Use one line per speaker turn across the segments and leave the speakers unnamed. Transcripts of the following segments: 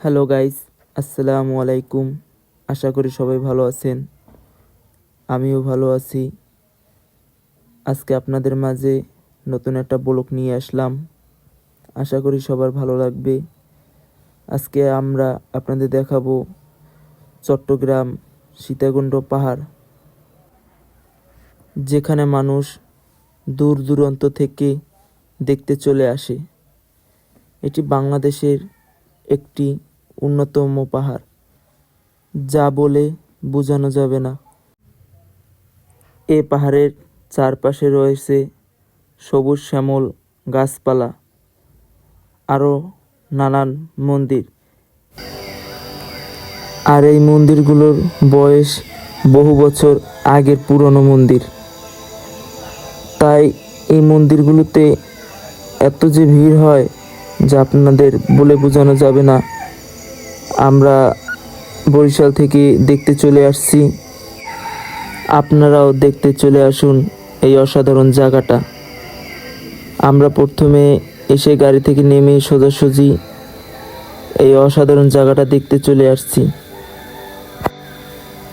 Hello guys, আসসালামু আলাইকুম। আশা করি সবাই ভালো আছেন। আমিও ভালো আছি। আজকে আপনাদের মাঝে নতুন একটা ব্লগ নিয়ে আসলাম। আশা করি সবার ভালো লাগবে। আজকে আমরা আপনাদের দেখাবো চট্টগ্রাম সীতাকুণ্ড পাহাড়, যেখানে মানুষ দূর দূরান্ত থেকে দেখতে চলে আসে। এটি বাংলাদেশের একটি অন্যতম পাহাড়। যা বলে বোঝানো যাবে না। এ পাহাড়ের চারপাশে রয়েছে সবুজ শ্যামল গাছপালা, আরও নানান মন্দির। আর এই মন্দিরগুলোর বয়স বহু বছর আগের পুরনো মন্দির। তাই এই মন্দিরগুলোতে এত যে ভিড় হয়, যা আপনাদের বলে বোঝানো যাবে না। আমরা বরিশাল থেকে দেখতে চলে আসছি। আপনারাও দেখতে চলে আসুন এই অসাধারণ জায়গাটা। আমরা প্রথমে এসে গাড়ি থেকে নেমে সোজাসুজি এই অসাধারণ জায়গাটা দেখতে চলে আসছি।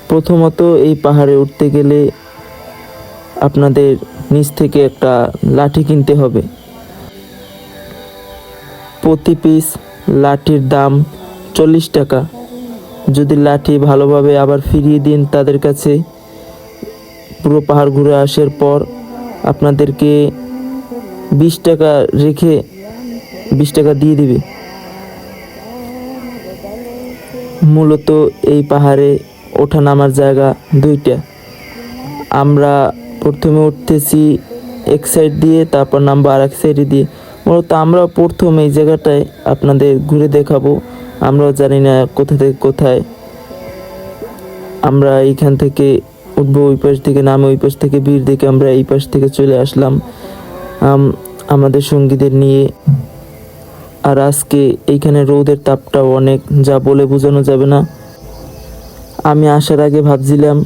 প্রথমত এই পাহাড়ে উঠতে গেলে আপনাদের নিচ থেকে একটা লাঠি কিনতে হবে। প্রতি পিস লাঠির দাম চল্লিশ টাকা। যদি লাঠি ভালোভাবে আবার ফিরিয়ে দিন তাদের কাছে, পুরো পাহাড় ঘুরে আসার পর আপনাদেরকে বিশ টাকা রেখে বিশ টাকা দিয়ে দিবে। মূলত এই পাহাড়ে ওঠা নামার জায়গা দুইটা। আমরা প্রথমে উঠতেছি এক সাইড দিয়ে, তারপর নামবো আর এক সাইডে দিয়ে। মূলত আমরা প্রথম এই জায়গাটায় আপনাদের ঘুরে দেখাবো। আমরাও জানি না কোথা থেকে কোথায়। আমরা এইখান থেকে উঠবো ওই পাশ থেকে, নামে ওই পাশ থেকে ভিড় দেখে আমরা এই পাশ থেকে চলে আসলাম। আমাদের সঙ্গীদের নিয়ে। আর আজকে এইখানে রোদের তাপটাও অনেক, যা বলে বোঝানো যাবে না। আমি আসার আগে ভাবছিলাম,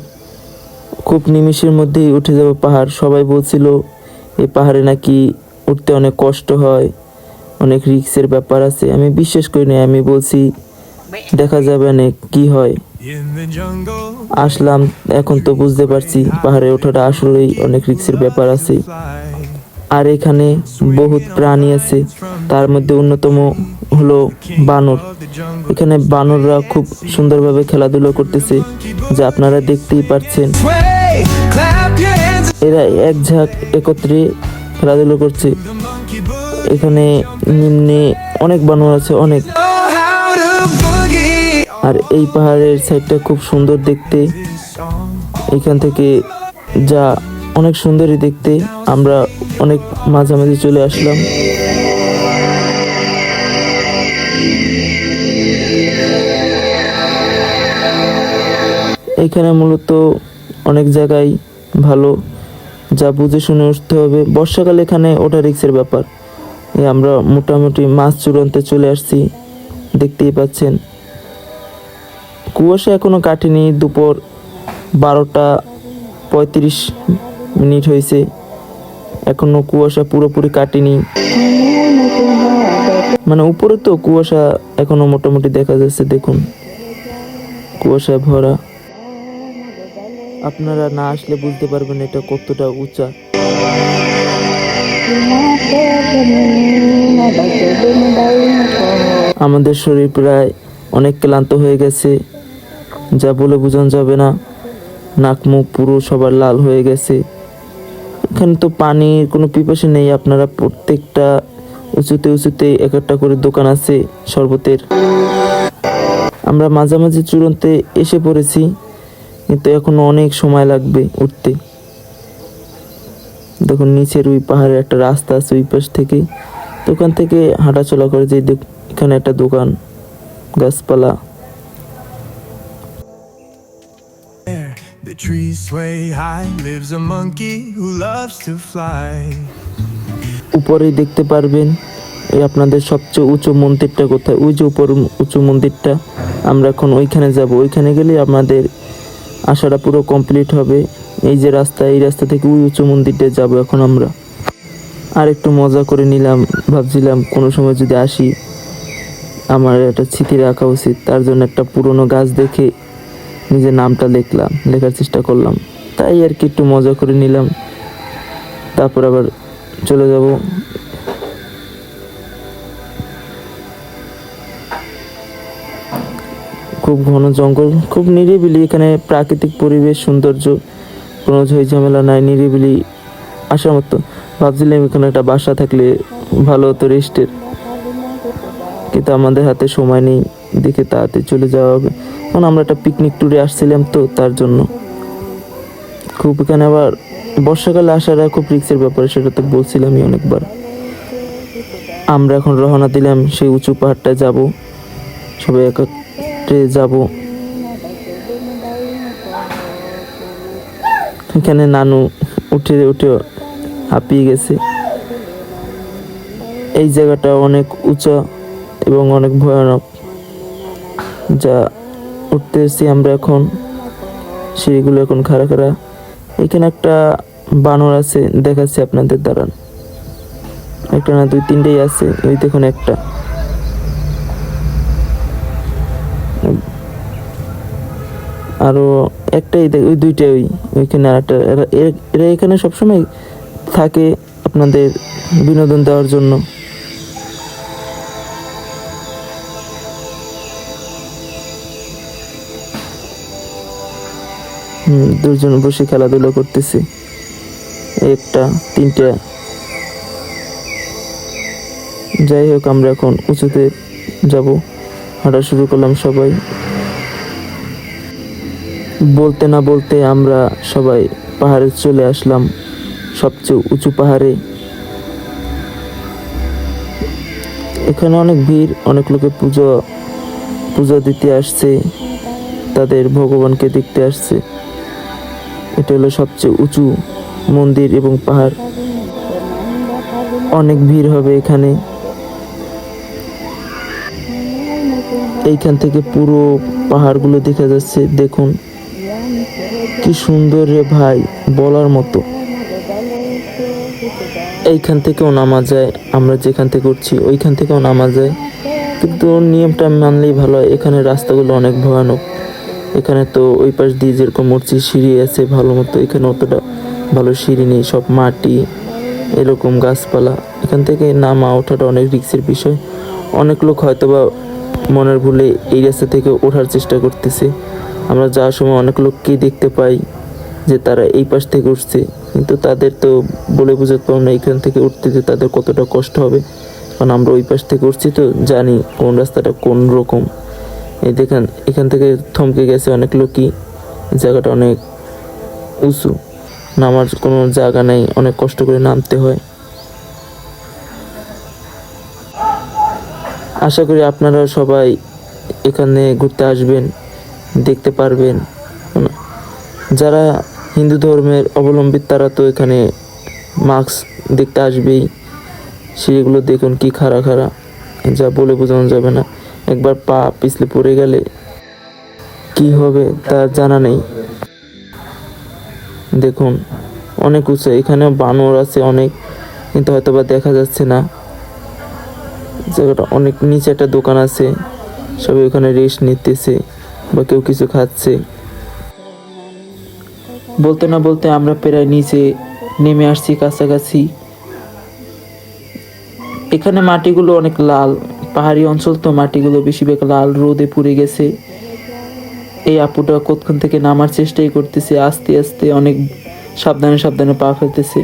খুব নিমিষের মধ্যেই উঠে যাব পাহাড়। সবাই বলছিল এই পাহাড়ে নাকি উঠতে অনেক কষ্ট হয়। অনেক রিক্সের ব্যাপার আছে। আমি বিশ্বাস করি না আমি বলছি দেখা যাবে না কি হয়। আসলাম এখন তো বুঝতে পারছি পাহাড়ে ওঠাটা আসলেই অনেক রিক্সের ব্যাপার আছে। আর এখানে বহুত প্রাণী আছে তার মধ্যে অন্যতম হলো বানর। এখানে বানররা খুব সুন্দরভাবে খেলাধুলো করতেছে যা আপনারা দেখতেই পাচ্ছেন. এরা এক ঝাঁক একত্রে খেলাধুলো করছে। এখানে নিম্নে অনেক বানর আছে, অনেক. আর এই পাহাড়ের সাইডটা খুব সুন্দর দেখতে। এখান থেকে যা অনেক সুন্দরই দেখতে। আমরা অনেক মাঝামাঝি চলে আসলাম। এখানে মূলত অনেক জায়গায় ভালো। যা বুঝে শুনে উঠতে হবে। বর্ষাকালে এখানে ওটা রিক্সের ব্যাপার। আমরা মোটামুটি মাছ চূড়ান্তে চলে আসছি। দেখতেই পাচ্ছেন। কুয়াশা এখনও কাটেনি। দুপুর বারোটা পঁয়ত্রিশ মিনিট হয়েছে। এখনও কুয়াশা পুরোপুরি কাটেনি। মানে উপরে তো কুয়াশা এখনও মোটামুটি দেখা যাচ্ছে, দেখুন। কুয়াশা ভরা। আপনারা না আসলে বুঝতে পারবেন এটা কতটা উঁচা। আমাদের শরীর প্রায় অনেক ক্লান্ত হয়ে গেছে। যা বলে বোঝানো যাবে না। নাক মুখ পুরো সবার লাল হয়ে গেছে। এখানে তো পানির কোনো পিপাসা নেই। আপনারা প্রত্যেকটা উঁচুতে উঁচুতে এক একটা করে দোকান আছে শরবতের। আমরা মাঝামাঝি চূড়ান্তে এসে পড়েছি। কিন্তু এখনও অনেক সময় লাগবে উঠতে। দেখুন নিচের ওই পাহাড়ে একটা রাস্তা আছে ওই পাশ থেকে দোকান থেকে হাঁটাচলা করে যে এখানে একটা দোকান গাছপালা
the trees sway high. Lives a monkey who loves to fly.
উপরেই দেখতে পারবেন এই আপনাদের সবচেয়ে উঁচু মন্দিরটা কোথায় ওই যে উপর উঁচু মন্দিরটা আমরা এখন ওইখানে যাব ওইখানে গেলে আমাদের আশাটা পুরো কমপ্লিট হবে এই যে রাস্তা, এই রাস্তা থেকে ওই উঁচু মন্দিরটা যাব এখন আমরা। আর একটু মজা করে নিলাম, ভাবছিলাম কোনো সময় যদি আসি, আমার একটা স্মৃতি রাখা উচিত। তার জন্য একটা পুরনো গাছ দেখে নিজের নামটা লিখলাম, লেখার চেষ্টা করলাম। তাই আর কি একটু মজা করে নিলাম। তারপর আবার চলে যাব। খুব ঘন জঙ্গল, খুব নিরিবিলি, এখানে প্রাকৃতিক পরিবেশ, সৌন্দর্য। কোনো ঝই ঝামেলা নাই, নিরিবিলি আসার মতো। ভাবছিলাম এখানে একটা বাসা থাকলে ভালো হতো রেস্টের। কিন্তু আমাদের হাতে সময় নেই, দেখে তাড়াতাড়ি চলে যাওয়া হবে। কারণ আমরা একটা পিকনিক ট্যুরে আসছিলাম তো, তার জন্য। খুব এখানে আবার বর্ষাকালে আসাটা খুব রিক্সের ব্যাপারে, সেটা তো বলছিলামই অনেকবার। আমরা এখন রওনা দিলাম সেই উঁচু পাহাড়টায় যাব। সবাই একত্রে যাব। এখানে নানু উঠে উঠে হাঁপিয়ে গেছে। এই জায়গাটা অনেক উঁচা এবং অনেক ভয়ানক। যা উঠতে এসেছি আমরা এখন। সিঁড়িগুলো এখন খাড়া খাড়া। এখানে একটা বানর আছে, দেখাচ্ছি আপনাদের দাঁড়ান একটা না, দুই তিনটেই আছে ওই দেখুন একটা। আরও একটাই ওই দুইটাই ওই, ওইখানে আর একটা এরা- এখানে সবসময় থাকে আপনাদের বিনোদন দেওয়ার জন্য। দুজন বসে খেলাধুলা করতেছে। একটা, তিনটা। যাই হোক, আমরা এখন উঁচুতে যাব। হাঁটা শুরু করলাম সবাই। বলতে না বলতে আমরা সবাই পাহাড়ে চলে আসলাম, সবচেয়ে উঁচু পাহাড়ে। এখানে অনেক ভিড়, অনেক লোকে পুজো, পূজা দিতে আসছে, তাদের ভগবানকে দেখতে আসছে। এটা হলো সবচেয়ে উঁচু মন্দির এবং পাহাড়। অনেক ভিড় হবে এখানে। এইখান থেকে পুরো পাহাড়গুলো দেখা যাচ্ছে, দেখুন। কি সুন্দর রে ভাই, বলার মতো। এইখান থেকেও নামা যায়, আমরা যেখান থেকে উঠছি ওইখান থেকেও নামা যায়। কিন্তু নিয়মটা মানলেই ভালো হয় এখানে রাস্তাগুলো অনেক ভয়ানক। এখানে তো ওই পাশ দিয়ে যেরকম উঠছি, সিঁড়ি আছে ভালো মতো, এখানে অতটা ভালো সিঁড়ি নেই, সব মাটি, এরকম গাছপালা। এখান থেকে নামা ওঠাটা অনেক রিক্সের বিষয়। অনেক লোক হয়তো বা মনের ভুলে এই রাস্তা থেকে ওঠার চেষ্টা করতেছে। আমরা যাওয়ার সময় অনেক লোককে দেখতে পাই যে তারা এই পাশ থেকে উঠছে, কিন্তু তাদের তো বলে বোঝাতে পারব না এখান থেকে উঠতে যে তাদের কতটা কষ্ট হবে। কারণ আমরা ওই পাশ থেকে উঠছি তো, জানি কোন রাস্তাটা কোন রকম। এই দেখেন, এখান থেকে থমকে গেছে অনেক লোকই, জায়গাটা অনেক উঁচু, নামার কোনো জায়গা নেই, অনেক কষ্ট করে নামতে হয়। আশা করি আপনারা সবাই এখানে ঘুরতে আসবেন। দেখতে পারবেন। যারা হিন্দু ধর্মের অবলম্বী তারা তো এখানে মাস্ক দেখতে আসবেই। সেগুলো দেখুন কি খাড়া খাড়া। যা বলে বোঝানো যাবে না। একবার পা পিছলে পড়ে গেলে কি হবে তা জানা নেই। দেখুন, অনেক উঁচু। এখানে বানর আছে অনেক, কিন্তু হয়তো বা দেখা যাচ্ছে না। জায়গাটা অনেক, নিচে একটা দোকান আছে। সবাই ওখানে রেস্ট নিতেছে। বা কেউ কিছু খাচ্ছে। বলতে না বলতে আমরা প্রায় নিচে নেমে আসছি কাছাকাছি। এখানে মাটিগুলো অনেক লাল। পাহাড়ি অঞ্চল তো, মাটিগুলো বেশিরভাগ লাল রোদে পুড়ে গেছে। এই আপুটা কতক্ষণ থেকে নামার চেষ্টাই করতেছে, আস্তে আস্তে অনেক সাবধানে সাবধানে পা ফেলতেছে।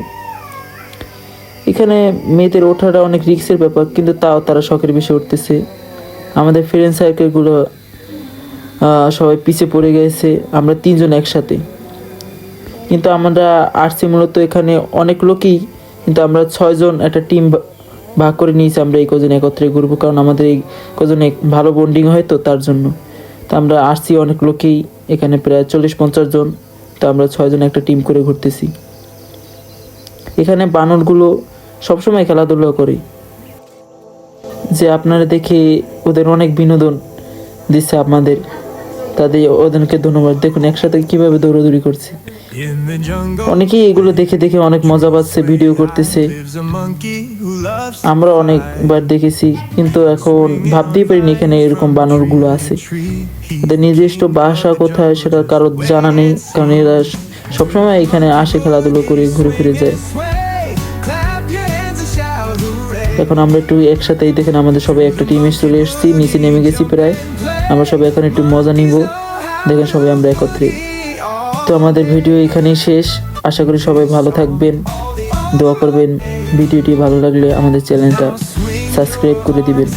এখানে মেয়েদের ওঠাটা অনেক রিক্সের ব্যাপার, কিন্তু তাও তারা শখের বেশি উঠতেছে। আমাদের ফ্রেন্ড সার্কেলগুলো সবাই পিছে পড়ে গেছে, আমরা তিনজন একসাথে। কিন্তু আমরা আসছি মূলত এখানে অনেক লোকই, কিন্তু আমরা ছয়জন একটা টিম ভাগ করে নিয়েছি, আমরা এই কজন একত্রে ঘুরবো, কারণ আমাদের এই কজনে ভালো বন্ডিং হয় তো তার জন্য। তো আমরা আসছি অনেক লোকেই, এখানে প্রায় চল্লিশ পঞ্চাশ জন, তো আমরা ছয়জন একটা টিম করে ঘুরতেছি। এখানে বানরগুলো সবসময় খেলাধুলা করে। যে আপনারা দেখে ওদের অনেক বিনোদন দিচ্ছে আপনাদের তাদের ওদেরকে ধন্যবাদ। দেখুন, একসাথে কীভাবে দৌড়াদৌড়ি করছে। অনেকেই এগুলো দেখে দেখে অনেক মজা পাচ্ছে, ভিডিও করতেছে। আমরা অনেকবার দেখেছি, কিন্তু এখন ভাবতেই পারিনি এখানে এরকম বানরগুলো আছে। নিজস্ব বাসা কোথায় সেটা কারও জানা নেই, কারণ এরা সবসময় এখানে আসে, খেলাধুলো করে, ঘুরে ফিরে যায়। এখন আমরা একটু একসাথেই দেখেন আমাদের সবাই একটা টিমে চলে এসেছি নিচে নেমে গেছি প্রায়। আমরা সবাই এখন একটু মজা নিব। দেখেন সবাই আমরা একত্রে। তো আমাদের ভিডিও এখানেই শেষ। আশা করি সবাই ভালো থাকবেন। দোয়া করবেন। ভিডিওটি ভালো লাগলে আমাদের চ্যানেলটা সাবস্ক্রাইব করে দিবেন।